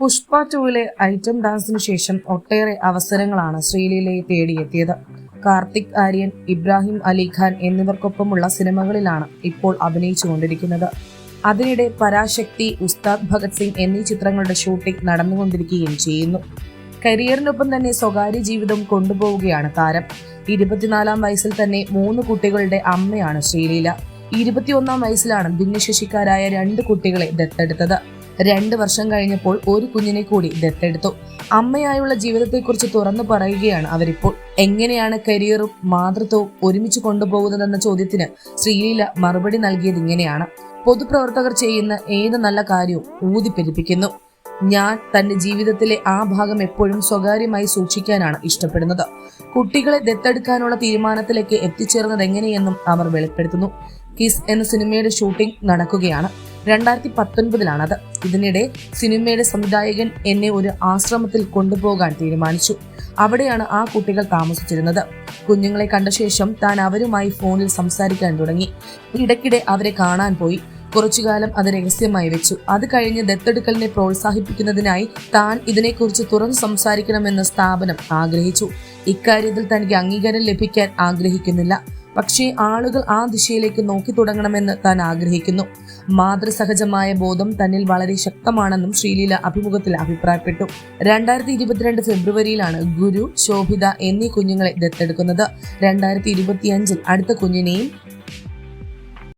Pushpa ടൂവിലെ item ഡാൻസിന് ശേഷം ഒട്ടേറെ അവസരങ്ങളാണ് ശ്രീലീലയെ തേടിയെത്തിയത്. കാർത്തിക് ആര്യൻ ഇബ്രാഹിം അലിഖാൻ എന്നിവർക്കൊപ്പമുള്ള സിനിമകളിലാണ് ഇപ്പോൾ അഭിനയിച്ചുകൊണ്ടിരിക്കുന്നത്. അതിനിടെ പരാശക്തി ഉസ്താദ് ഭഗത് സിംഗ് എന്നീ ചിത്രങ്ങളുടെ ഷൂട്ടിംഗ് നടന്നുകൊണ്ടിരിക്കുകയും ചെയ്യുന്നു. കരിയറിനൊപ്പം തന്നെ സ്വകാര്യ ജീവിതം കൊണ്ടുപോവുകയാണ് താരം. ഇരുപത്തിനാലാം വയസ്സിൽ തന്നെ മൂന്ന് കുട്ടികളുടെ അമ്മയാണ് ശ്രീലീല. ഇരുപത്തിയൊന്നാം വയസ്സിലാണ് ഭിന്നശേഷിക്കാരായ രണ്ട് കുട്ടികളെ ദത്തെടുത്തത്. രണ്ട് വർഷം കഴിഞ്ഞപ്പോൾ ഒരു കുഞ്ഞിനെ കൂടി ദത്തെടുത്തു. അമ്മയായുള്ള ജീവിതത്തെക്കുറിച്ച് തുറന്നു പറയുകയാണ് അവരിപ്പോൾ. എങ്ങനെയാണ് കരിയറും മാതൃത്വവും ഒരുമിച്ച് കൊണ്ടുപോകുന്നതെന്ന ചോദ്യത്തിന് ശ്രീലീല മറുപടി നൽകിയത് ഇങ്ങനെയാണ്. പൊതുപ്രവർത്തകർ ചെയ്യുന്ന ഏത് നല്ല കാര്യവും ഊതിപ്പെരിപ്പിക്കുന്നു ഞാൻ തന്റെ ജീവിതത്തിലെ ആ ഭാഗം എപ്പോഴും സ്വകാര്യമായി സൂക്ഷിക്കാനാണ് ഇഷ്ടപ്പെടുന്നത്. കുട്ടികളെ ദത്തെടുക്കാനുള്ള തീരുമാനത്തിലേക്ക് എത്തിച്ചേർന്നത് എങ്ങനെയെന്നും അവർ വെളിപ്പെടുത്തുന്നു. കിസ് എന്ന സിനിമയുടെ ഷൂട്ടിംഗ് നടക്കുകയാണ്. രണ്ടായിരത്തി പത്തൊൻപതിലാണത് ഇതിനിടെ സിനിമയുടെ സംവിധായകൻ എന്നെ ഒരു ആശ്രമത്തിൽ കൊണ്ടുപോകാൻ തീരുമാനിച്ചു. അവിടെയാണ് ആ കുട്ടികൾ താമസിച്ചിരുന്നത്. കുഞ്ഞുങ്ങളെ കണ്ട ശേഷം താൻ അവരുമായി ഫോണിൽ സംസാരിക്കാൻ തുടങ്ങി. ഇടയ്ക്കിടെ അവരെ കാണാൻ പോയി. കുറച്ചുകാലം അത് രഹസ്യമായി വെച്ചു. അത് കഴിഞ്ഞ് ദത്തെടുക്കലിനെ പ്രോത്സാഹിപ്പിക്കുന്നതിനായി താൻ ഇതിനെക്കുറിച്ച് തുറന്നു സംസാരിക്കണമെന്ന് സ്ഥാപനം ആഗ്രഹിച്ചു. ഇക്കാര്യത്തിൽ തനിക്ക് അംഗീകാരം ലഭിക്കാൻ ആഗ്രഹിക്കുന്നില്ല. പക്ഷേ ആളുകൾ ആ ദിശയിലേക്ക് നോക്കി തുടങ്ങണമെന്ന് താൻ ആഗ്രഹിക്കുന്നു. മാതൃസഹജമായ ബോധം തന്നിൽ വളരെ ശക്തമാണെന്നും ശ്രീലീല അഭിമുഖത്തിൽ അഭിപ്രായപ്പെട്ടു. രണ്ടായിരത്തി ഇരുപത്തിരണ്ട് ഫെബ്രുവരിയിലാണ് ഗുരു ശോഭിത എന്നീ കുഞ്ഞുങ്ങളെ ദത്തെടുക്കുന്നത്. രണ്ടായിരത്തി ഇരുപത്തിയഞ്ചിൽ അടുത്ത കുഞ്ഞിനെയും